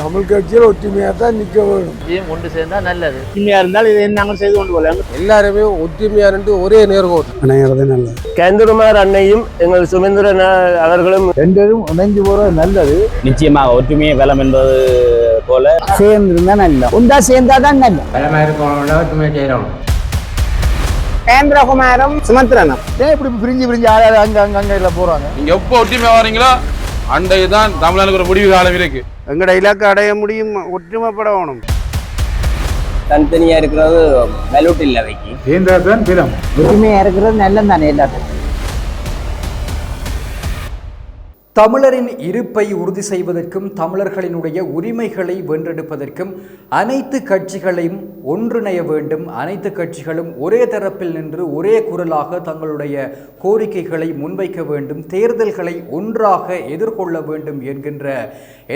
தமிழ் கட்சியில் ஒற்றுமையாக தான் நிற்க வேணும். கொண்டு சேர்ந்தா நல்லது. ஒற்றுமையா இருந்தால் இதை நாங்கள் செய்து கொண்டு போகலாம். எல்லாருமே ஒற்றுமையா நின்று ஒரே நேர்கோடு. இணைகிறது நல்லது. கேந்திரமார் அன்னையும் எங்கள் சுமந்திரன் அவர்களும் ரெண்டும் இணைஞ்சு போகிறது நல்லது. நிச்சயமாக ஒற்றுமையை பலம் என்பது போல சேர்ந்திருந்தா நல்ல உண்டா சேர்ந்தாதான் நல்ல கேந்திரகுமாரம் சுமந்திரனும் ஏன் இப்படி பிரிஞ்சு பிரிஞ்சு ஆளாது அங்கே அங்கே அங்கே இல்லை போகிறாங்க நீங்க எப்போ ஒற்றுமை வரீங்களோ அன்றைக்கு தான் தமிழ்நாட்டுக்கு ஒரு முடிவு காலம் இருக்கு. எங்களோட இலக்கு அடைய முடியும் ஒற்றுமைப்பட வேணும். தனித்தனியா இருக்கிறது மெலூட் இல்லை வைக்கி சேர்ந்தாதான் பிலம்? ஒற்றுமையா இருக்கிறது நல்லது தானே எல்லாத்துக்கும். தமிழரின் இருப்பை உறுதி செய்வதற்கும் தமிழர்களினுடைய உரிமைகளை வென்றெடுப்பதற்கும் அனைத்து கட்சிகளையும் ஒன்றிணைய வேண்டும். அனைத்து கட்சிகளும் ஒரே தரப்பில் நின்று ஒரே குரலாக தங்களுடைய கோரிக்கைகளை முன்வைக்க வேண்டும். தேர்தல்களை ஒன்றாக எதிர்கொள்ள வேண்டும் என்கின்ற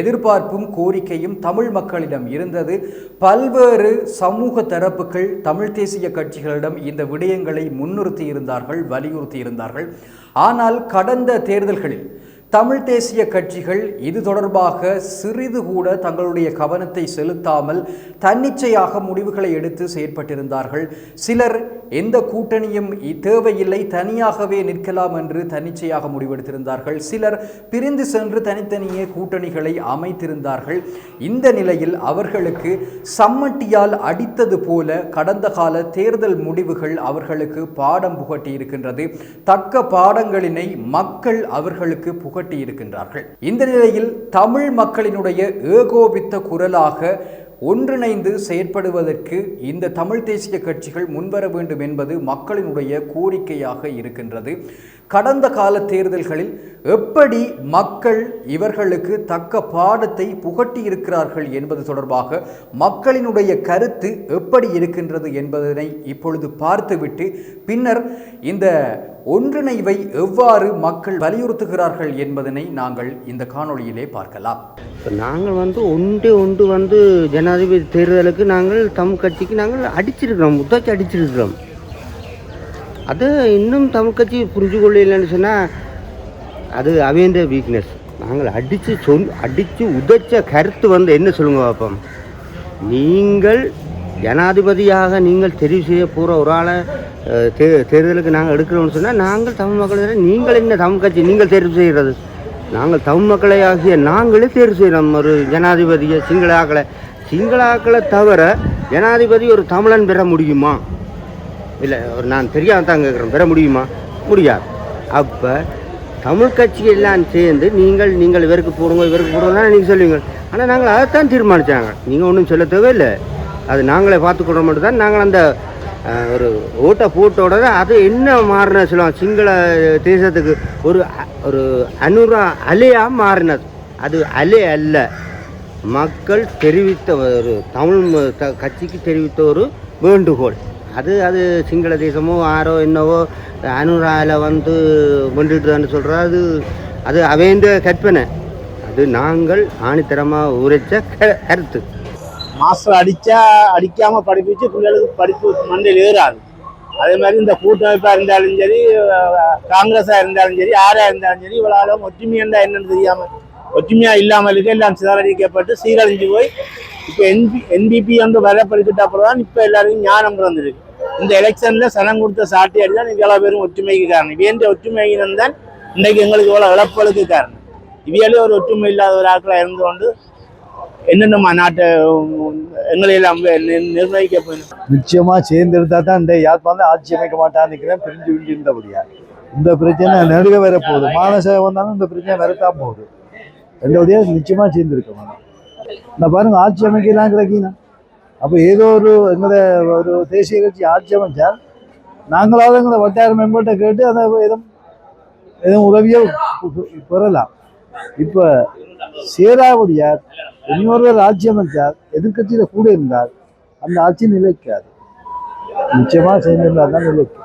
எதிர்பார்ப்பும் கோரிக்கையும் தமிழ் மக்களிடம் இருந்தது. பல்வேறு சமூக தரப்புகள் தமிழ் தேசிய கட்சிகளிடம் இந்த விடயங்களை முன்னிறுத்தி இருந்தார்கள் வலியுறுத்தி இருந்தார்கள் ஆனால் கடந்த தேர்தல்களில் தமிழ் தேசிய கட்சிகள் இது தொடர்பாக சிறிது கூட தங்களுடைய கவனத்தை செலுத்தாமல் தன்னிச்சையாக முடிவுகளை எடுத்து செயற்பட்டிருந்தார்கள். சிலர் எந்த கூட்டணியும் தேவையில்லை தனியாகவே நிற்கலாம் என்று தன்னிச்சையாக முடிவெடுத்திருந்தார்கள். சிலர் பிரிந்து சென்று தனித்தனியே கூட்டணிகளை அமைத்திருந்தார்கள். இந்த நிலையில் அவர்களுக்கு சம்மட்டியால் அடித்தது போல கடந்த கால தேர்தல் முடிவுகள் அவர்களுக்கு பாடம் புகட்டி இருக்கின்றது தக்க பாடங்களினை மக்கள் அவர்களுக்கு புக இருக்கின்றார்கள். இந்த நிலையில் தமிழ் மக்களினுடைய ஏகோபித்த குரலாக ஒன்றிணைந்து செயற்படுவதற்கு இந்த தமிழ் தேசிய கட்சிகள் முன்வர வேண்டும் என்பது மக்களினுடைய கோரிக்கையாக இருக்கின்றது. கடந்த கால தேர்தல்களில் எப்படி மக்கள் இவர்களுக்கு தக்க பாடத்தை புகட்டி இருக்கிறார்கள் என்பது தொடர்பாக மக்களினுடைய கருத்து எப்படி இருக்கின்றது என்பதனை இப்பொழுது பார்த்துவிட்டு பின்னர் இந்த ஒன்றிணைவை எவ்வாறு மக்கள் வலியுறுத்துகிறார்கள் என்பதனை நாங்கள் இந்த காணொளியிலே பார்க்கலாம். இப்போ நாங்கள் வந்து ஒன்று ஒன்று வந்து ஜனாதிபதி தேர்தலுக்கு நாங்கள் தமிழ் கட்சிக்கு நாங்கள் அடிச்சிருக்கிறோம் முத்தாச்சி அடிச்சிருக்கிறோம். அது இன்னும் தமிழ் கட்சி புரிஞ்சு கொள்ளலைன்னு சொன்னால் அது அவேந்த வீக்னஸ் நாங்கள் அடித்து சொல் அடித்து உதச்ச கருத்து வந்து என்ன சொல்லுங்க பார்ப்போம் நீங்கள் ஜனாதிபதியாக நீங்கள் தெரிவு செய்ய போகிற ஒரு ஆளை தே தேர்தலுக்கு நாங்கள் எடுக்கிறோம்னு சொன்னால் நாங்கள் தமிழ் மக்கள் நீங்கள் என்ன தமிழ் கட்சி நீங்கள் தெரிவு செய்கிறது நாங்கள் தமிழ் மக்களை ஆகிய நாங்களே தேர்வு செய்யணும் ஒரு ஜனாதிபதியை சிங்கள சிங்களாக்களை தவிர ஜனாதிபதி ஒரு தமிழன் பெற முடியுமா? இல்லை ஒரு நான் தெரியாம தான் கேட்குறேன். பெற முடியுமா? முடியாது. அப்போ தமிழ் கட்சி எல்லாம் சேர்ந்து நீங்கள் நீங்கள் இவருக்கு போடுங்க இவருக்கு போடுங்கன்னா நீங்கள் சொல்லுவீங்க. ஆனால் நாங்கள் அதைத்தான் தீர்மானித்தாங்க நீங்கள் ஒன்றும் சொல்ல தேவையில்லை. அது நாங்களே பார்த்துக்கொள்ள மட்டும் தான் நாங்கள் அந்த ஒரு ஓட்டை போட்ட உடனே அது என்ன மாறின சொல்லுவாங்க சிங்கள தேசத்துக்கு ஒரு ஒரு அனுரா அலையாக மாறினது. அது அலை அல்ல. மக்கள் தெரிவித்த ஒரு தமிழ் த- கட்சிக்கு தெரிவித்த ஒரு வேண்டுகோள். அது அது சிங்கள தேசமோ ஆரோ என்னவோ அனுராவில் வந்து கொண்டுட்டுதான்னு சொல்கிறா அது அது அவைந்த கற்பனை. அது நாங்கள் ஆணித்தரமாக உரைச்ச கருத்து. மாஸ்டர் அடிச்சா அடிக்காம படிப்பிச்சு பிள்ளைகளுக்கு படிப்பு மண்டையில் ஏறாது. அதே மாதிரி இந்த கூட்டமைப்பா இருந்தாலும் சரி காங்கிரஸாக காங்கிரஸா இருந்தாலும் சரி யாரா இருந்தாலும் சரி இவ்வளவு ஒற்றுமையா என்னன்னு தெரியாம ஒற்றுமையா இல்லாமல் இருக்க எல்லாம் சிதறடிக்கப்பட்டு சீரழிஞ்சு போய் இப்போ என்பி என்பிபி வந்து வரப்படுத்திட்ட அப்புறம் தான் இப்போ எல்லாருக்கும் ஞானம் பிறந்திருக்கு. இந்த எலெக்ஷன்ல சனம் கொடுத்த சாட்டியாடி தான் இவ்வளவு பேரும் ஒற்றுமைக்கு காரணம். இவேண்ட ஒற்றுமையினம் தான் இன்னைக்கு எங்களுக்கு இவ்வளவு இழப்புகளுக்கு காரணம். இவையாலே ஒரு ஒற்றுமை இல்லாத ஒரு ஆட்களா இருந்து கொண்டு என்னென்ன நாட்டை எங்களை எல்லாம் நிர்ணயிக்க போயிடும் நிச்சயமாக சேர்ந்திருந்தா தான் இந்த யாழ்ப்பாணம் ஆட்சி அமைக்க மாட்டான்னு பிரிஞ்சு விஞ்சு இருந்தபடியா இந்த பிரச்சனை நெருக வர போகுது. மானச வந்தாலும் இந்த பிரச்சனை வரத்தான் போகுது. ரெண்டபடியா நிச்சயமாக சேர்ந்திருக்க வேணும் இந்த பாருங்க ஆட்சி அமைக்கலாம் கிடைக்கினா அப்போ ஏதோ ஒரு எங்களை ஒரு தேசிய கட்சி ஆட்சி அமைச்சால் நாங்களாவது எங்களை வட்டார மெம்பர்கிட்ட கேட்டு அதை எதுவும் எதுவும் உதவியோ பெறலாம். இப்போ சேராவடியார் இன்னொருவர் ஆட்சி அமைச்சார் எதிர்க்கட்சியில் கூட இருந்தார். அந்த ஆட்சி நிலைக்காது. நிச்சயமாக சேர்ந்திருந்தால் தான் நிலைக்கும்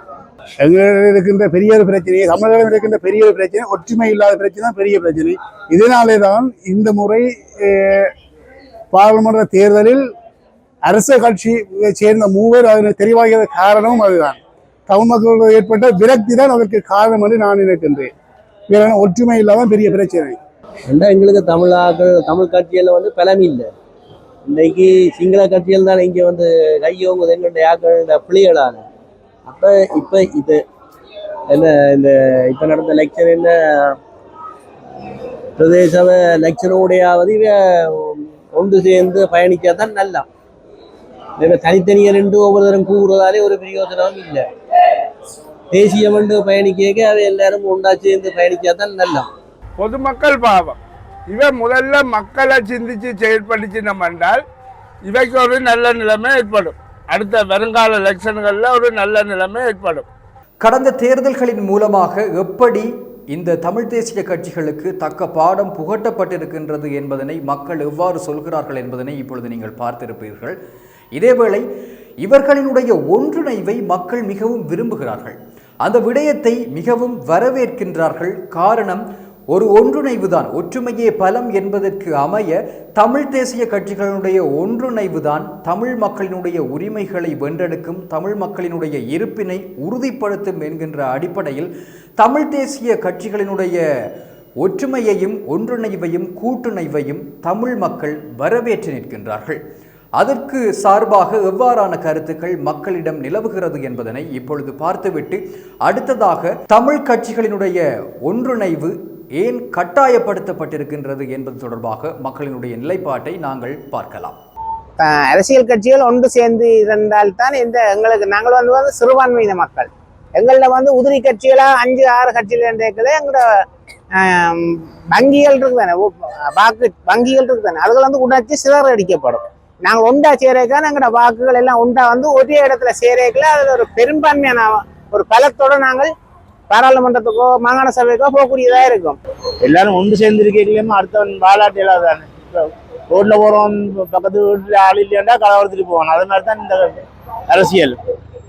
எங்களிடம் இருக்கின்ற பெரிய ஒரு பிரச்சனை தமிழகம் இருக்கின்ற பெரிய ஒரு பிரச்சனை ஒற்றுமை இல்லாத பிரச்சனை தான் பெரிய பிரச்சனை. இதனாலே தான் இந்த முறை பாராளுமன்ற தேர்தலில் அரச கட்சி சேர்ந்த மூவர் அதில் தெரிவாகிய காரணமும் அதுதான். தமிழ் மக்களுக்கு ஏற்பட்ட விரக்தி தான் அதற்கு காரணம் என்று நான் நினைக்கின்றேன். ஒற்றுமை இல்லாத பெரிய பிரச்சனை. ரெண்டா எங்களுக்கு தமிழாக்கள் தமிழ் கட்சியில் வந்து பலன் இல்லை. இன்னைக்கு சிங்கள கட்சிகள் தான் இங்கே வந்து கையோங்குது எங்களுடைய ஆக்களோட பிள்ளைகளான அப்போ இப்போ இது என்ன இந்த இப்போ நடந்த லெக்சர் என்ன? பிரதேச லெக்சரோடையாவது இவ ஒன்று சேர்ந்து பயணிச்சா தான் நல்லா. இவ தனித்தனியாக ரெண்டு ஒவ்வொருத்தரும் கூறுறதாலே ஒரு பிரயோஜனமும் இல்லை. தேசிய மண்டு பயணிக்க அவை எல்லாரும் ஒன்றா சேர்ந்து பயணிச்சா தான் நல்லா. பொதுமக்கள் பாவம். இவன் முதல்ல மக்களை சிந்திச்சு நம்ம என்றால் இவைக்கு ஒரு நல்ல நிலைமை ஏற்படும். அடுத்த வருங்கால எலெக்ஷன்களில் ஒரு நல்ல நிலைமை ஏற்படும். கடந்த தேர்தல்களின் மூலமாக எப்படி இந்த தமிழ் தேசிய கட்சிகளுக்கு தக்க பாடம் புகட்டப்பட்டிருக்கின்றது என்பதனை மக்கள் எவ்வாறு சொல்கிறார்கள் என்பதனை இப்பொழுது நீங்கள் பார்த்திருப்பீர்கள். இதேவேளை இவர்களினுடைய ஒன்றிணைவை மக்கள் மிகவும் விரும்புகிறார்கள். அந்த விடயத்தை மிகவும் வரவேற்கின்றார்கள். காரணம் ஒரு ஒன்றுணைவுதான். ஒற்றுமையே பலம் என்பதற்கு அமைய தமிழ் தேசிய கட்சிகளுடைய ஒன்றிணைவுதான் தமிழ் மக்களினுடைய உரிமைகளை வென்றெடுக்கும் தமிழ் மக்களினுடைய இருப்பினை உறுதிப்படுத்தும் என்கின்ற அடிப்படையில் தமிழ் தேசிய கட்சிகளினுடைய ஒற்றுமையையும் ஒன்றிணைவையும் கூட்டுணைவையும் தமிழ் மக்கள் வரவேற்று நிற்கின்றார்கள். அதற்கு சார்பாக எவ்வாறான கருத்துக்கள் மக்களிடம் நிலவுகிறது என்பதனை இப்பொழுது பார்த்துவிட்டு அடுத்ததாக தமிழ் கட்சிகளினுடைய ஒன்றிணைவு ஏன் கட்டாயப்படுத்தப்பட்டிருக்கின்றது என்பது தொடர்பாக மக்களினுடைய நிலைப்பாட்டை நாங்கள் பார்க்கலாம். அரசியல் கட்சிகள் ஒன்று சேர்ந்து இருந்தால்தான் இந்த எங்களுக்கு நாங்கள் வந்து வந்து சிறுபான்மையின மக்கள். எங்களில் வந்து உதிரி கட்சிகளாக அஞ்சு ஆறு கட்சிகள் என்றே எங்களோட வங்கிகள் இருக்குதானே? வாக்கு வங்கிகள் இருக்குதானே? அதுகள் வந்து உணர்ச்சி சிலர் அடிக்கப்படும். நாங்கள் ஒன்றா சேரேக்கான எங்களோட வாக்குகள் எல்லாம் ஒண்டா வந்து ஒரே இடத்துல சேரக்கல அதில் ஒரு பெரும்பான்மையான ஒரு பலத்தோட நாங்கள் பாராளுமன்றத்துக்கோ மாகாண சபைக்கோ போகக்கூடியதா இருக்கும். எல்லாரும் ஒன்று சேர்ந்து இருக்கீங்களேமா அடுத்தவன் வாலாட்டு தானே ரோட்ல போறவன் பக்கத்து வீட்டுல ஆள் இல்லையாண்டா கலவரத்துக்கு போவான். அது மாதிரி தான் இந்த அரசியல்.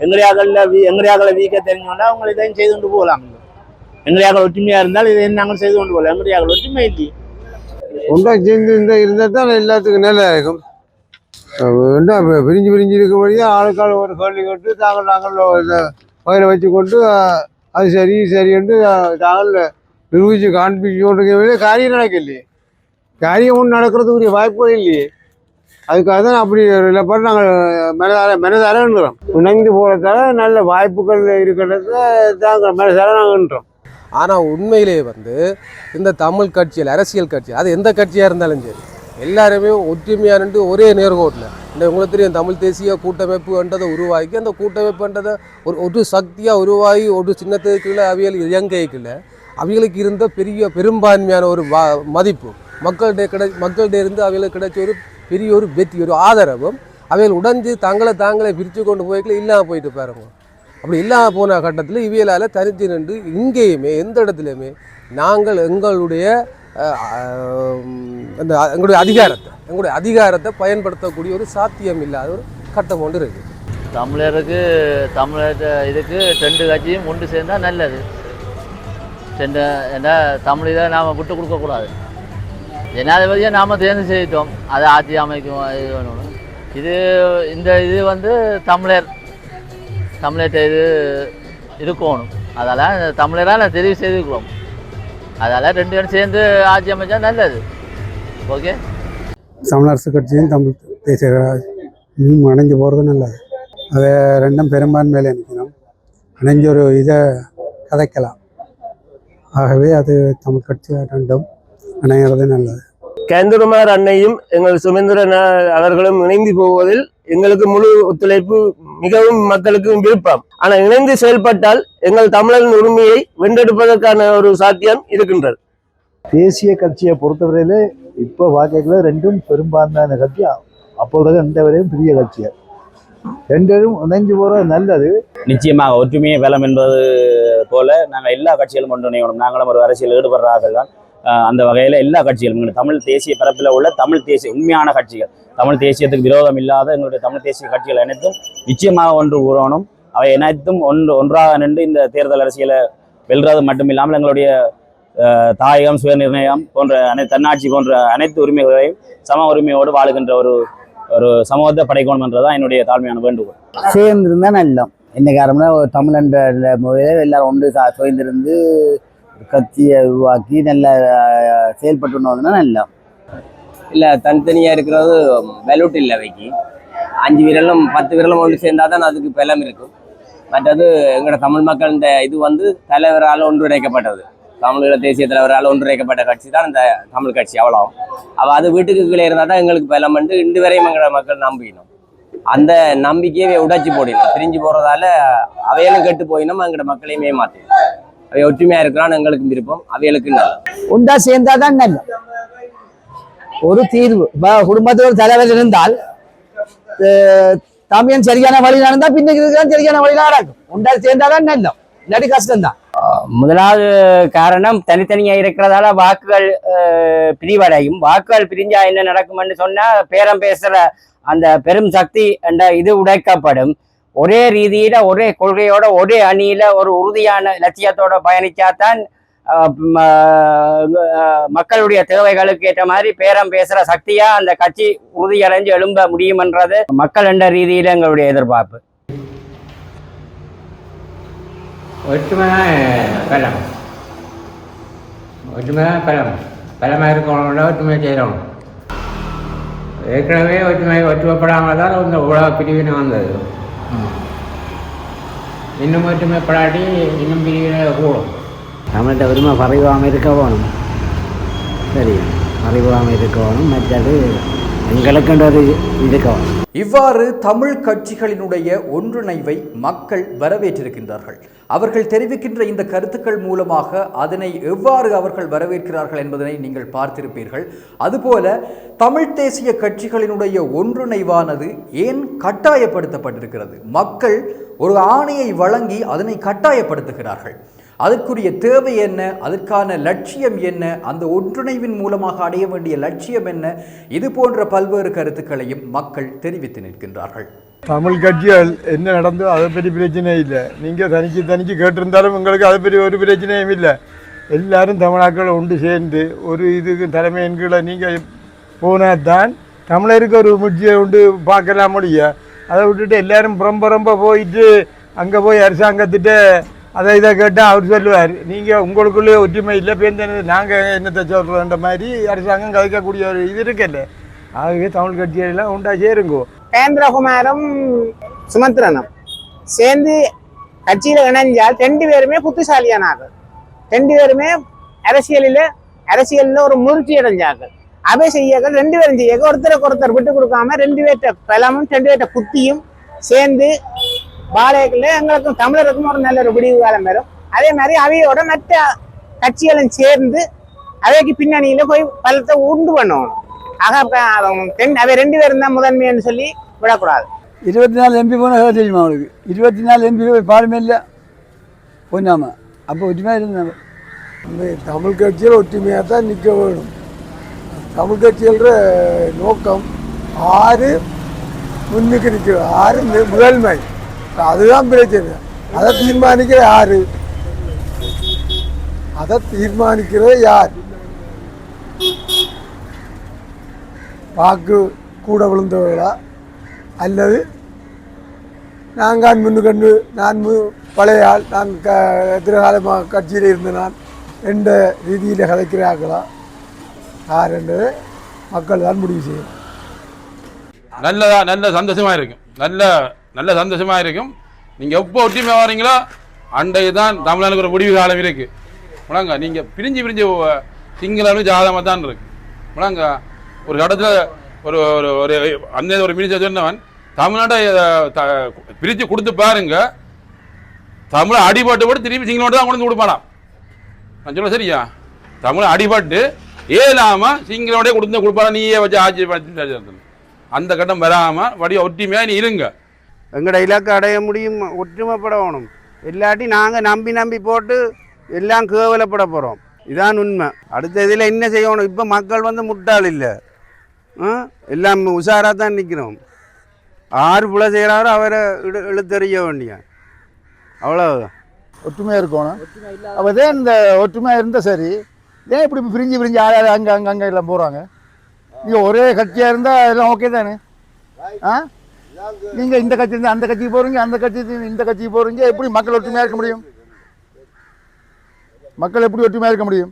எங்கடியாக்கள்ல எங்கடியாக்களை வீக்க தெரிஞ்சோன்னா அவங்க இதையும் செய்து கொண்டு போகலாம். எங்கடியாக்கள் ஒற்றுமையா இருந்தால் இதை நாங்கள் செய்து கொண்டு போகலாம். எங்கடியாக்கள் ஒற்றுமை இல்லையே ஒன்றா சேர்ந்து இந்த இருந்தால் தான் எல்லாத்துக்கும் நல்லா இருக்கும். என்ன பிரிஞ்சு பிரிஞ்சு இருக்கபடியே ஆளுக்காள் ஒரு கேள்வி கேட்டு தாங்கள் நாங்கள் பயிரை வச்சு கொண்டு அது சரி சரி என்று அஹ், தாங்கள் காரியம் நடக்கலையே காரியம் ஒன்று நடக்கிறதுக்குரிய வாய்ப்புகள் இல்லையே. அதுக்காக தான் அப்படி ஒரு நாங்கள் மனதார மனதாரன்றோம் இணைந்து போகிறதால நல்ல வாய்ப்புகள் இருக்கிறத தாங்க மனதார நாங்கன்றோம் ஆனால் உண்மையிலேயே வந்து இந்த தமிழ் கட்சியில் அரசியல் கட்சி அது எந்த கட்சியாக இருந்தாலும் சரி எல்லாருமே ஒற்றுமையாக நின்று ஒரே நேர்கோட்டில். இந்த உங்களுக்கு தெரியும் தமிழ் தேசிய கூட்டமைப்புன்றதை உருவாக்கி அந்த கூட்டமைப்புன்றதை ஒரு ஒரு சக்தியாக உருவாகி ஒரு சின்னத்துக்குள்ள அவியல் இயங்கைக்குள்ள அவிகளுக்கு இருந்த பெரிய பெரும்பான்மையான ஒரு மதிப்பு. மக்கள்கிட்ட கிடை மக்கள்கிட்ட இருந்து அவைகளுக்கு கிடைச்ச ஒரு பெரிய ஒரு வெற்றி ஒரு ஆதரவும் அவைகள் உடைஞ்சு தங்களை தாங்களே பிரித்து கொண்டு போய்க்கல இல்லாமல் போயிட்டு பாருங்க. அப்படி இல்லாமல் போன கட்டத்தில் இவியலால் தனித்து நின்று இங்கேயுமே எந்த இடத்துலையுமே நாங்கள் எங்களுடைய அந்த எங்களுடைய அதிகாரத்தை எங்களுடைய அதிகாரத்தை பயன்படுத்தக்கூடிய ஒரு சாத்தியம் இல்லாத ஒரு கட்டம் ஒன்று இருக்குது தமிழருக்கு தமிழர் இதுக்கு ரெண்டு கட்சியும் ஒன்று சேர்ந்தால் நல்லது. ரெண்டு ஏன்னா தமிழ் இதை நாம் விட்டு கொடுக்கக்கூடாது ஜனாதிபதியை நாம் தேர்ந்து செய்தோம் அதை ஆட்சி அமைக்கும் இது வேணும் இது இந்த இது வந்து தமிழர் தமிழர்கிட்ட இது இருக்கணும். அதெல்லாம் தமிழராக நான் தெரிவு செய்துக்கிறோம் அதால் ரெண்டு பேரும் சேர்ந்து ஆட்சி அமைச்சா நல்லது. ஓகே தமிழரசு கட்சியும் தமிழ் தேசிய இன்னும் அணைஞ்சு போகிறது நல்லது. அதை ரெண்டும் பெரும்பான்மையில் நிற்கணும். அணைஞ்ச ஒரு இதை கதைக்கலாம். ஆகவே அது தமிழ் கட்சி ரெண்டும் இணைகிறது நல்லது. கேந்திரமார் அன்னையும் எங்கள் சுமந்திரன் அவர்களும் இணைந்து போவதில் எங்களுக்கு முழு ஒத்துழைப்பு மிகவும் மக்களுக்கு விருப்பம். ஆனால் இணைந்து செயல்பட்டால் எங்கள் தமிழரின் உரிமையை வென்றெடுப்பதற்கான ஒரு சாத்தியம் இருக்கின்றது. தேசிய கட்சியை பொறுத்தவரையில இப்போ வாக்கைகளை ரெண்டும் பெரும்பான்மையான கட்சி அப்போது ரெண்டு வரையும் பெரிய கட்சிகள் ரெண்டு பேரும் இணைஞ்சு போகிறது நல்லது. நிச்சயமாக ஒற்றுமையை பலம் என்பது போல நாங்கள் எல்லா கட்சிகளும் ஒன்றிணையணும் நாங்களும் ஒரு அரசியல் ஈடுபடுறார்கள் தான் அந்த வகையில் எல்லா கட்சிகளும் தமிழ் தேசிய பரப்பில் உள்ள தமிழ் தேசிய உண்மையான கட்சிகள். தமிழ் தேசியத்துக்கு விரோதம் இல்லாத எங்களுடைய தமிழ் தேசிய கட்சிகள் அனைத்தும் நிச்சயமாக ஒன்று கூறணும். அவை அனைத்தும் ஒன்று ஒன்றாக நின்று இந்த தேர்தல் அரசியலை வெல்றது மட்டுமில்லாமல் எங்களுடைய தாயகம் சுயநிர்ணயம் போன்ற அனை தன்னாட்சி போன்ற அனைத்து உரிமைகளையும் சம உரிமையோடு வாழுகின்ற ஒரு ஒரு சமூகத்தை படைக்கணும் என்றதான் என்னுடைய தாழ்மையான வேண்டுகோள். சேர்ந்திருந்தா நல்லம். என்ன காரணம்னா ஒரு தமிழ் என்ற முறையில் எல்லாரும் ஒன்று சுயந்திருந்து கட்சியை உருவாக்கி நல்ல செயல்பட்டு வந்ததுன்னா நல்லா இல்லை தனித்தனியாக இருக்கிறது வெலூட் இல்லை அவைக்கு. அஞ்சு விரலும் பத்து விரலும் ஒன்று சேர்ந்தால் தான் அதுக்கு பலம் இருக்கும். மற்றது எங்களோட தமிழ் மக்கள் இந்த இது வந்து தலைவரால் ஒன்றிணைக்கப்பட்டது. தமிழீழ தேசிய தலைவரால் ஒன்றிணைக்கப்பட்ட கட்சி தான் இந்த தமிழ் கட்சி அவ்வளோ அவ அது வீட்டுக்கு கீழே இருந்தால் தான் எங்களுக்கு பலம் வந்து இன்று வரையும் எங்களோட மக்கள் நம்பிக்கணும் அந்த நம்பிக்கையை உடைச்சி போடணும் பிரிஞ்சு போகிறதால அவையெல்லாம் கெட்டு போயினோம் எங்களோட மக்களையுமே ஏமாற்றினோம் அவை ஒற்றுமையாக இருக்கிறான்னு எங்களுக்கு விருப்பம் அவைகளுக்கு நல்லது உண்டா சேர்ந்தாதான் நல்லது. ஒரு தீர்வு. இப்ப தலைவர் இருந்தால் அஹ், தம்பியன் சரியான வழி நடந்தா பின்னுக்கு சரியான வழி நடக்கும். உண்டா சேர்ந்தாதான் நல்லம். இல்லாட்டி கஷ்டம்தான். முதலாவது காரணம் தனித்தனியா இருக்கிறதால வாக்குகள் பிரிவடையும். வாக்குகள் பிரிஞ்சா என்ன நடக்கும்னு சொன்னா பேரம் பேசுற அந்த பெரும் சக்தி என்ற இது உடைக்கப்படும். ஒரே ரீதியில ஒரே கொள்கையோட ஒரே அணியில ஒரு உறுதியான லட்சியத்தோட பயணிச்சாதான் மக்களுடைய தேவைகளுக்கு ஏற்ற மாதிரி பேரம் பேசுற சக்தியா அந்த கட்சி உறுதியடைஞ்சு எழும்ப முடியும்ன்றது மக்கள் என்ற ரீதியில எங்களுடைய எதிர்பார்ப்பு. ஒற்றுமை பலம். ஒற்றுமை பலம். பலமாக இருக்கணும் ஒற்றுமை செய்யணும். ஏற்கனவே ஒற்றுமை ஒற்றுமைப்படாமல் தான் இந்த உலக பிரிவினை வந்தது. இன்னும் ஒற்றுமைப்படாட்டி இன்னும் பிரிவினை கூடும். நம்மள்கிட்ட உரிமை பறிவாமல் இருக்க வேணும். சரி பறிவாமல் இருக்க வேணும். மற்றது எங்களுக்குன்றது ஒரு இருக்க இவ்வாறு தமிழ் கட்சிகளினுடைய ஒன்றிணைவை மக்கள் வரவேற்றிருக்கின்றார்கள். அவர்கள் தெரிவிக்கின்ற இந்த கருத்துக்கள் மூலமாக அதனை எவ்வாறு அவர்கள் வரவேற்கிறார்கள் என்பதனை நீங்கள் பார்த்திருப்பீர்கள். அதுபோல தமிழ் தேசிய கட்சிகளினுடைய ஒன்றிணைவானது ஏன் கட்டாயப்படுத்தப்பட்டிருக்கிறது? மக்கள் ஒரு ஆணையை வழங்கி அதனை கட்டாயப்படுத்துகிறார்கள். அதற்குரிய தேவை என்ன? அதற்கான லட்சியம் என்ன? அந்த ஒன்றிணைவின் மூலமாக அடைய வேண்டிய லட்சியம் என்ன? இது போன்ற பல்வேறு கருத்துக்களையும் மக்கள் தெரிவித்து நிற்கின்றார்கள். தமிழ் கட்சிகள் என்ன நடந்தோ அதை பற்றி பிரச்சனை இல்லை. நீங்கள் தனிச்சு தனிச்சு கேட்டிருந்தாலும் உங்களுக்கு அதை பற்றி ஒரு பிரச்சனையும் இல்லை. எல்லாரும் தமிழாக்கள் ஒன்று சேர்ந்து ஒரு இதுக்கு தலைமையின் கீழே நீங்கள் போனால் தான் தமிழருக்கு ஒரு முச்சியை உண்டு பார்க்கலாம் முடியும் அதை விட்டுட்டு எல்லாரும் புறம்ப ரொம்ப போயிட்டு அங்கே போய் அரசாங்கத்திட்ட அதை இதை கேட்டால் அவர் சொல்லுவார். நீங்கள் உங்களுக்குள்ளே ஒற்றுமை இல்லை பேருந்து நாங்கள் என்னத்தை சொல்கிறோன்ற மாதிரி அரசாங்கம் கதைக்கக்கூடிய ஒரு இது இருக்குல்ல. ஆகவே தமிழ் கட்சியெல்லாம் உண்டா சேருங்கோ. கேந்திரகுமாரும் சுமந்திரனும் சேர்ந்து கட்சியில் இணைஞ்சால் ரெண்டு பேருமே புத்திசாலியானார்கள். ரெண்டு பேருமே அரசியலில் அரசியலில் ஒரு முயற்சி அடைஞ்சார்கள். அவை செய்யாக்கள் ரெண்டு பேரும் செய்யாக்க ஒருத்தருக்கு ஒருத்தர் விட்டு கொடுக்காம ரெண்டு பேர்கிட்ட பலமும் ரெண்டு பேர்கிட்ட புத்தியும் சேர்ந்து பாளையக்குள்ள எங்களுக்கும் தமிழருக்கும் ஒரு நல்ல ஒரு விடிவு காலம் வரும். அதே மாதிரி அவையோட மற்ற கட்சிகளும் சேர்ந்து அவைக்கு பின்னணியில போய் பலத்தை உண்டு பண்ணணும் ஆக ரெண்டு- அவை ரெண்டு பேரும் தான் முதன்மைன்னு சொல்லி விடக்கூடாது. இருபத்தி நாலு எம்பி போனால் தெரியுமா அவனுக்கு இருபத்தி நாலு எம்பி பாருமே இல்லை பொண்ணாம அப்போ ஒற்றுமையாக இருந்தாங்க தமிழ் கட்சியில் ஒற்றுமையாக தான் நிற்க வேணும். தமிழ் கட்சிகள நோக்கம் ஆறு முன்னுக்கு நிற்கிறது ஆறு முதன்மை. அதுதான் பிரச்சனை. அதை தீர்மானிக்கிற யாரு? அதை தீர்மானிக்கிறது யார்? வாக்கு கூட விழுந்தவர்களா? அல்லது நாங்கள் முன்னுக்கண்டு நான் மு- பழைய ஆள் நான் க எதிர்காலமாக கட்சியில் இருந்த நான் எந்த ரீதியில் கலைக்கிறார்களா யார் என்றதை மக்கள் தான் முடிவு செய்யணும். நல்லதா நல்ல சந்தோஷமா இருக்கும். நல்ல நல்ல சந்தோஷமா இருக்கும். நீங்க எப்போ ஒற்றுமை வரீங்களோ அண்டை தான் தமிழனுக்கு ஒரு முடிவு காலம் இருக்கு. முழங்க நீங்க பிரிஞ்சு பிரிஞ்சு சிங்களம் ஜாதகமாக தான் இருக்கு. முழங்க ஒரு இடத்துல ஒரு ஒரு ஒரு அந்த ஒரு மினிஸ்டர் சொன்னவன் தமிழ்நாட்டை பிரித்து த- கொடுத்து பாருங்க. தமிழை அடிபட்டு போட்டு திருப்பி சிங்களோட தான் கொண்டு வந்து கொடுப்பானாம். நான் சொல்ல சரியா? தமிழை அடிபட்டு ஏலாம சிங்களோடய கொடுத்து கொடுப்பானா நீயே வச்சு ஆட்சி அந்த கட்டம் வராமல் வடி ஒற்றுமையாக நீ இருங்க. எங்களோட இலக்கு அடைய முடியும் ஒற்றுமைப்படணும். இல்லாட்டி நாங்கள் நம்பி நம்பி போட்டு எல்லாம் கேவலப்பட போகிறோம் இதான் உண்மை. அடுத்த இதில் என்ன செய்யணும்? இப்போ மக்கள் வந்து முட்டாள் இல்லை? எல்லாம் உஷாராக தான் நிற்கிறோம் ஆறு புல செய்கிறாரோ அவரை இழு இழுத்தறிய வேண்டிய. அவ்வளோதான் ஒற்றுமையாக இருக்கணும். அப்போ தான் இந்த ஒற்றுமையாக இருந்தால் சரி. ஏன் இப்படி பிரிஞ்சு பிரிஞ்சு ஆள் ஆள் அங்கே அங்கே அங்கே எல்லாம் போகிறாங்க நீங்கள் ஒரே கட்சியாக இருந்தால் எல்லாம் ஓகே தானே? ஆ? நீங்க இந்த கட்சி அந்த கட்சிக்கு போறீங்க அந்த கட்சி இந்த கட்சிக்கு போறீங்க. எப்படி மக்கள் ஒற்றுமையா இருக்க முடியும்? மக்கள் எப்படி ஒற்றுமையா இருக்க முடியும்?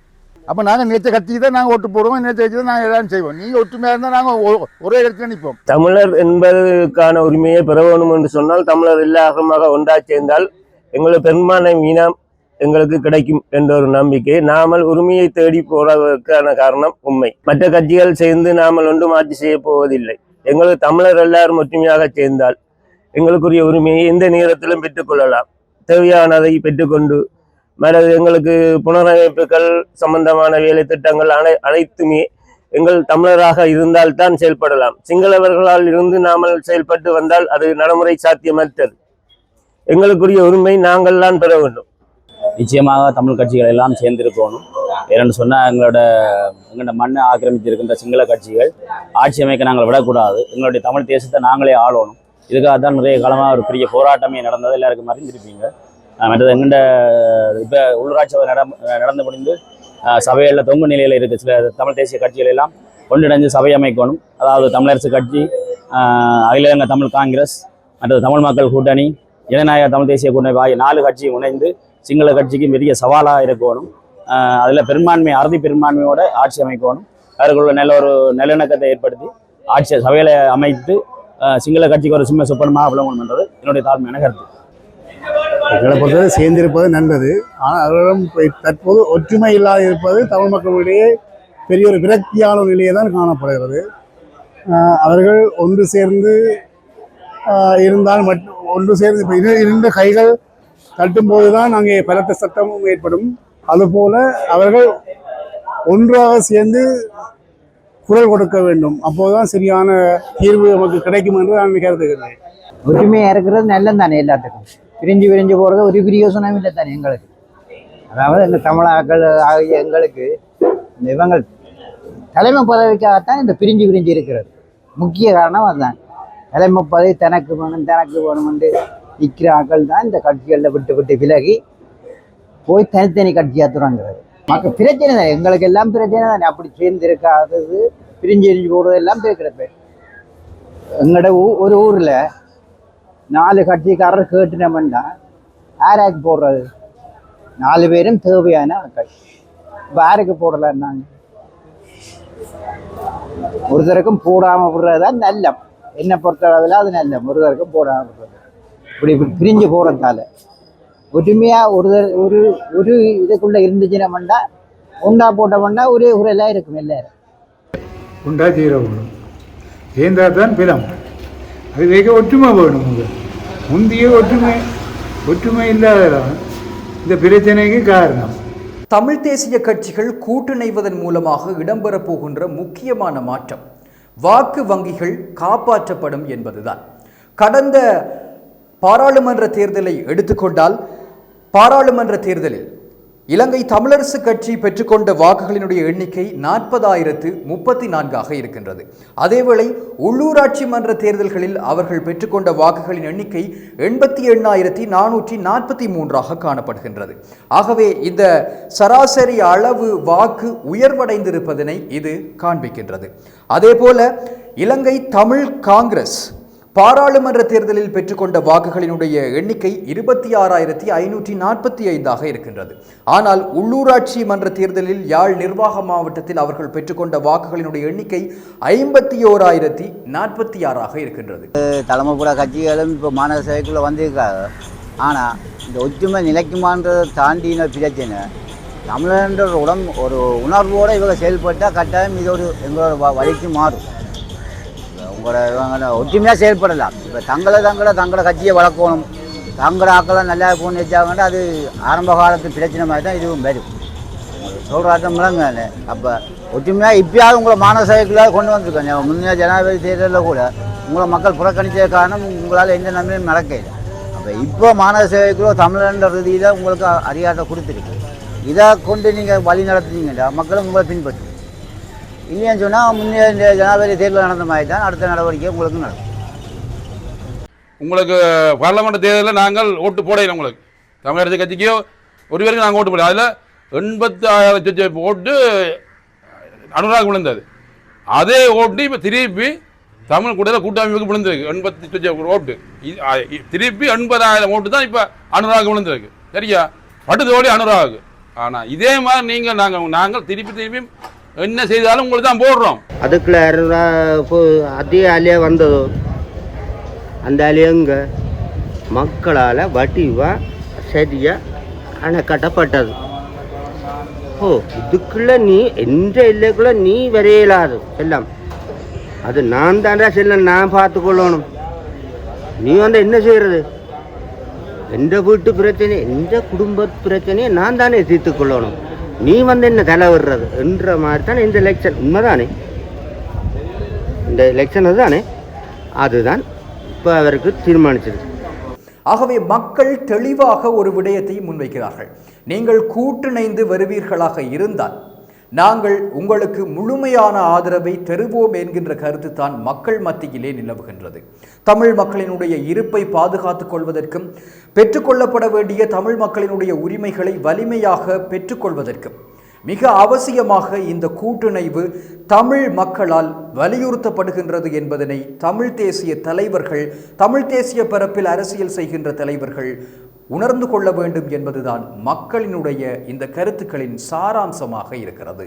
அப்போ நாங்கள் நேற்று கட்சிக்கு தான் நாங்கள் ஓட்டு போடுவோம் நேற்று கட்சி தான் நாங்கள் எல்லாம் செய்வோம். நீங்கள் ஒற்றுமையாக இருந்தால் நாங்கள் ஒரே இடத்துல நிற்போம் தமிழர் என்பதற்கான உரிமையை பெற வேண்டும் என்று சொன்னால் தமிழர் எல்லாருமாக ஒன்றாக சேர்ந்தால் எங்களுக்கு பெரும்பான்மை இனம் எங்களுக்கு கிடைக்கும் என்ற ஒரு நம்பிக்கை. நாமல் உரிமையை தேடி போறதற்கான காரணம் உண்மை. மற்ற கட்சிகள் சேர்ந்து நாமல் ஒன்றும் ஆட்சி செய்ய போவதில்லை. எங்களுக்கு தமிழர் எல்லாரும் ஒற்றுமையாக சேர்ந்தால் எங்களுக்குரிய உரிமையை எந்த நேரத்திலும் பெற்றுக்கொள்ளலாம் தேவையானதை பெற்றுக்கொண்டு மேலே எங்களுக்கு புனரமைப்புகள் சம்பந்தமான வேலை திட்டங்கள் அனை அனைத்துமே எங்கள் தமிழராக இருந்தால்தான் செயல்படலாம். சிங்களவர்களால் இருந்து நாமல் செயல்பட்டு வந்தால் அது நடைமுறை சாத்தியமற்றது. எங்களுக்குரிய உரிமை நாங்கள் தான் பெற வேண்டும். நிச்சயமாக தமிழ் கட்சிகள் எல்லாம் சேர்ந்திருக்கணும். ஏன்னு சொன்னால் எங்களோட எங்களோட மண்ணை ஆக்கிரமித்திருக்கின்ற சிங்கள கட்சிகள் ஆட்சி அமைக்க நாங்கள் விடக்கூடாது. எங்களுடைய தமிழ் தேசத்தை நாங்களே ஆளணும். இதுக்காக தான் நிறைய காலமாக ஒரு பெரிய போராட்டமே நடந்தது. எல்லாருக்கும் அறிந்திருப்பீங்க மற்றது எங்கள்ட இப்போ உள்ளூராட்சி சபை நட நடந்து முடிந்து சபையில் சபைகளில் தொங்கு நிலையில் இருக்குது சில தமிழ் தேசிய கட்சிகள் எல்லாம் ஒன்றிணைஞ்சு சபை அமைக்கணும். அதாவது தமிழரசு கட்சி அகில இலங்கை தமிழ் காங்கிரஸ் மற்றது தமிழ் மக்கள் கூட்டணி ஜனநாயக தமிழ் தேசிய கூட்டணி ஆகிய நாலு கட்சியும் இணைந்து சிங்கள கட்சிக்கு பெரிய சவாலாக இருக்கணும். அதில் பெரும்பான்மை அறுதி பெரும்பான்மையோட ஆட்சி அமைக்கணும். அவர்களுள்ள நல்ல ஒரு நல்லிணக்கத்தை ஏற்படுத்தி ஆட்சி சபைகளை அமைத்து சிங்கள கட்சிக்கு ஒரு சிம்ம சுப்பனமாக விளங்கணும்ன்றது என்னுடைய தாழ்மையான கருத்து. எங்களை பொறுத்தவரை சேர்ந்திருப்பது நல்லது. ஆனால் அவர்களிடம் தற்போது ஒற்றுமை இல்லாது இருப்பது தமிழ் மக்களிடையே பெரிய ஒரு விரக்தியான ஒரு நிலையை தான் காணப்படுகிறது. அவர்கள் ஒன்று சேர்ந்து இருந்தால் மட்டும் ஒன்று சேர்ந்து இப்போ இருந்த கைகள் தட்டும்போது தான் அங்கே பலத்த சத்தமும் ஏற்படும். அதுபோல அவர்கள் ஒன்றாக சேர்ந்து குரல் கொடுக்க வேண்டும். அப்போதுதான் சரியான தீர்வு நமக்கு கிடைக்கும் என்று நான் கருதுகிறேன். ஒற்றுமையாக இருக்கிறது நல்லது தானே எல்லாத்துக்கும்? பிரிஞ்சு பிரிஞ்சு போகிறது ஒரு பிரியோசனம் இல்லை தானே எங்களுக்கு? அதாவது இந்த தமிழாக்கள் ஆகிய எங்களுக்கு இந்த இவங்க தலைமை பதவிக்காகத்தான் இந்த பிரிஞ்சு பிரிஞ்சு இருக்கிறது. முக்கிய காரணம் அதுதான். தலைமை பதவி தனக்கு வேணும் தனக்கு வேணும் என்று நிற்கிறார்கள் தான் இந்த கட்சிகளில் விட்டு விட்டு விலகி போய் தனித்தனி கட்சியாக தொடங்குறது. மக்கள் பிரச்சனை தான். எங்களுக்கு எல்லாம் பிரச்சனை தானே. அப்படி சேர்ந்திருக்காதது பிரிஞ்சு எரிஞ்சு போகிறது எல்லாம் இருக்கிறது எங்களோட ஊ ஒரு ஊரில் நாலு கட்சிக்காரர் கேட்டுனோம்னா யாராக்கு போடுறது? நாலு பேரும் தேவையான ஆட்கள். இப்போ யாருக்கு போடலாம் நாங்கள் ஒருத்தருக்கும் போடாமல் விடுறது தான் நல்லம். என்னை பொறுத்தளவில் அது நல்லம். ஒருத்தருக்கும் போடாமல் விடுறது. இப்படி இப்படி பிரிஞ்சு போகிறதால ஒற்றுமையாக ஒரு ஒரு ஒரு இதுக்குள்ளே இருந்துச்சுன்னா ஒன்றா போட்டோம்னா ஒரே உரையெல்லாம் இருக்கும் எல்லாரும். உண்டா தீர வேணும். சேர்ந்தா தான் பிலம் அதுலேயே ஒற்றுமை வேணும் முதல் முந்தைய ஒற்றுமை ஒற்றுமை இல்லாததான் இந்த பிரச்சனைக்கு காரணம். தமிழ் தேசிய கட்சிகள் கூட்டிணைவதன் மூலமாக இடம்பெறப் போகின்ற முக்கியமான மாற்றம். வாக்கு வங்கிகள் காப்பாற்றப்படும் என்பதுதான். கடந்த பாராளுமன்ற தேர்தலை எடுத்துக்கொண்டால் பாராளுமன்ற தேர்தலில் இலங்கை தமிழரசு கட்சி பெற்றுக்கொண்ட வாக்குகளினுடைய எண்ணிக்கை நாற்பதாயிரத்து முப்பத்தி நான்காக இருக்கின்றது. அதேவேளை உள்ளூராட்சி மன்ற தேர்தல்களில் அவர்கள் பெற்றுக்கொண்ட வாக்குகளின் எண்ணிக்கை எண்பத்தி எண்ணாயிரத்தி நானூற்றி நாற்பத்தி மூன்றாக காணப்படுகின்றது. ஆகவே இந்த சராசரி அளவு வாக்கு உயர்வடைந்திருப்பதனை இது காண்பிக்கின்றது. அதேபோல இலங்கை தமிழ் காங்கிரஸ் பாராளுமன்ற தேர்தலில் பெற்றுக்கொண்ட வாக்குகளினுடைய எண்ணிக்கை இருபத்தி ஆறாயிரத்தி ஐநூற்றி நாற்பத்தி ஐந்தாக இருக்கின்றது. ஆனால் உள்ளூராட்சி மன்ற தேர்தலில் யாழ் நிர்வாக மாவட்டத்தில் அவர்கள் பெற்றுக்கொண்ட வாக்குகளினுடைய எண்ணிக்கை ஐம்பத்தி ஓராயிரத்தி நாற்பத்தி ஆறாக இருக்கின்றது. தலைமைப்பட கட்சிகளும் இப்போ மாநகர சபைக்குள்ளே வந்திருக்காங்க. ஆனால் இந்த ஒற்றுமை நிலைக்குமான்றதை தாண்டின பிரச்சனை தமிழன்ற ஒரு உடம் ஒரு உணர்வோடு இவங்க செயல்பட்டால் கட்டாயம் இது ஒரு எங்களோட வழிக்கு மாறும். உங்களோட இவங்களை ஒற்றுமையாக செயல்படலாம். இப்போ தங்களை தங்களை தங்களை கட்சியை வளர்க்கணும். தங்களோட ஆக்கெல்லாம் நல்லா போகணும்னு வச்சாங்கன்னா அது ஆரம்ப காலத்து பிரச்சனை மாதிரி தான் இதுவும் வரும். சொல்கிறாட்டம் முழங்க அப்போ ஒற்றுமையாக இப்பயாவது உங்களை மாநகர சபைக்குள்ளாக கொண்டு வந்திருக்காங்க முன்னே ஜனாதிபதி தேர்தலில் கூட உங்களை மக்கள் புறக்கணிச்ச காரணம் உங்களால் எந்த நன்மையும் நடக்கல. அப்போ இப்போ மாநகர சேவைக்குள்ள தமிழன்ற ரீதியில் உங்களுக்கு அதிகாரத்தை கொடுத்துருக்கு. இதை கொண்டு நீங்கள் வழி நடத்துனீங்கன்னா மக்களும் உங்களை பின்பற்றும். இல்லைன்னு சொன்னால் முந்தைய இந்த ஜனாதிபதி தேர்தல் நடந்த மாதிரி தான் அடுத்த நடவடிக்கை உங்களுக்கு நடக்கும். உங்களுக்கு பார்லமெண்ட் தேர்தலில் நாங்கள் ஓட்டு போடையில் உங்களுக்கு. தமிழரசு கட்சிக்கோ ஒரு பேருக்கு நாங்கள் ஓட்டு போடல. அதில் எண்பத்தி ஆயிரம் சொச்ச ஓட்டு அனுராக் விழுந்தது. அதே ஓட்டு இப்போ திருப்பி தமிழ் கூட்டத்தில் கூட்டமைப்புக்கு விழுந்திருக்கு. எண்பத்தி லட்சம் ஓட்டு. திருப்பி எண்பதாயிரம் ஓட்டு தான் இப்போ அனுராக் விழுந்திருக்கு. சரியா? பட்டு தோழி அனுராக். ஆனால் இதே மாதிரி நீங்கள் நாங்கள் நாங்கள் திருப்பி திருப்பி என்ன செய்தாலும் உங்களுக்கு தான் போடுறோம். அதுக்குள்ள இரநூறுவா அதே அலையாக வந்ததோ அந்த அலையங்க மக்களால் வட்டிவா சரியா அணை கட்டப்பட்டது ஓ இதுக்குள்ள நீ எந்த இல்லைக்குள்ள நீ வரையலாது எல்லாம் அது நான் தாண்டா செல்லம் நான் பார்த்துக்கொள்ளணும் நீ வந்து என்ன செய்யறது? எந்த வீட்டு பிரச்சனை எந்த குடும்ப பிரச்சனையை நான் தானே தீர்த்து கொள்ளணும். நீ வந்து என்ன தலைவிடுறது என்ற மாதிரி தானே இந்த எலெக்ஷன் உண்மைதானே? இந்த எலெக்ஷன் அதுதானே? அதுதான் இப்போ அவருக்கு தீர்மானிச்சிருக்கு. ஆகவே மக்கள் தெளிவாக ஒரு விடயத்தை முன்வைக்கிறார்கள். நீங்கள் கூட்டிணைந்து வருவீர்களாக இருந்தால் நாங்கள் உங்களுக்கு முழுமையான ஆதரவை தருவோம் என்கின்ற கருத்து தான் மக்கள் மத்தியிலே நிலவுகின்றது. தமிழ் மக்களினுடைய இருப்பை பாதுகாத்துக் கொள்வதற்கும் பெற்றுக்கொள்ளப்பட வேண்டிய தமிழ் மக்களினுடைய உரிமைகளை வலிமையாக பெற்றுக்கொள்வதற்கும் மிக அவசியமாக இந்த கூட்டிணைவு தமிழ் மக்களால் வலியுறுத்தப்படுகின்றது என்பதனை தமிழ் தேசிய தலைவர்கள் தமிழ் தேசிய பரப்பில் அரசியல் செய்கின்ற தலைவர்கள் உணர்ந்து கொள்ள வேண்டும் என்பதுதான் மக்களினுடைய இந்த கருத்துக்களின் சாராம்சமாக இருக்கிறது.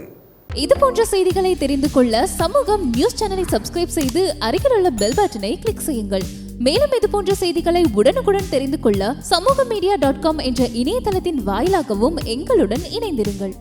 இது போன்ற செய்திகளை தெரிந்து கொள்ள சமூகம் நியூஸ் சேனலை சப்ஸ்கிரைப் செய்து அருகில் உள்ள பெல் பட்டனை கிளிக் செய்யுங்கள். மேலும் இது போன்ற செய்திகளை உடனுக்குடன் தெரிந்து கொள்ள சமூக மீடியா டாட் காம் என்ற இணையதளத்தின் வாயிலாகவும் எங்களுடன் இணைந்திருங்கள்.